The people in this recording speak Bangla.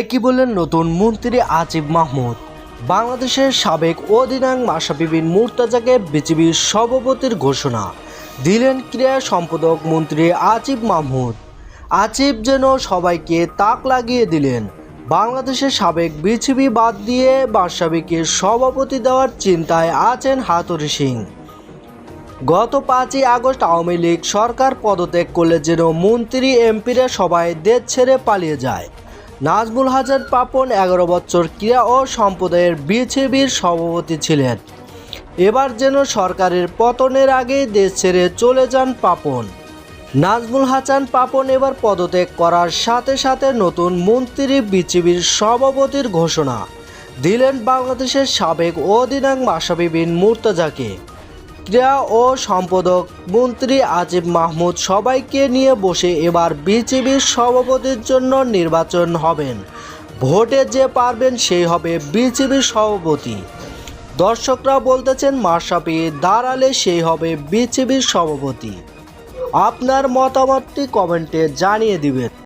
একই বললেন নতুন মন্ত্রী আজিব মাহমুদ। বাংলাদেশের সাবেক অধিনায়ক মাশরাফি বিন মুর্তাজাকে বিজিবির সভাপতির ঘোষণা। দিলেন ক্রীড়া সম্পাদক মন্ত্রী আজিব মাহমুদ। আজিব যেন সবাইকে তাক লাগিয়ে দিলেন। বাংলাদেশের সাবেক বিজিবি বাদ দিয়ে মাশরাফিকে সভাপতি দেওয়ার চিন্তায় আছেন হাতুরি সিং। গত পাঁচই আগস্ট আওয়ামী লীগ সরকার পদত্যাগ করলে যেন মন্ত্রী এমপিরা সবাই দেশ ছেড়ে পালিয়ে যায়। নাজমুল হাসান পাপন এগারো বছর ক্রীড়া ও সম্প্রদায়ের বিসিবির সভাপতি ছিলেন। এবার যেন সরকারের পতনের আগেই দেশ ছেড়ে চলে যান পাপন। নাজমুল হাসান পাপন এবার পদত্যাগ করার সাথে সাথে নতুন মন্ত্রী বিসিবির সভাপতির ঘোষণা দিলেন বাংলাদেশের সাবেক অধিনায়ক মাশরাফি বিন মুর্তজাকে। ক্রীড়া ও সম্পাদক মন্ত্রী আজিব মাহমুদ সবাইকে নিয়ে বসে এবার বিসিবির সভাপতির জন্য নির্বাচন হবেন। ভোটে যে পারবেন সেই হবে বিসিবির সভাপতি। দর্শকরা বলতেছেন, মাশরাফি দাঁড়ালে সেই হবে বিসিবির সভাপতি। আপনার মতামতটি কমেন্টে জানিয়ে দিবেন।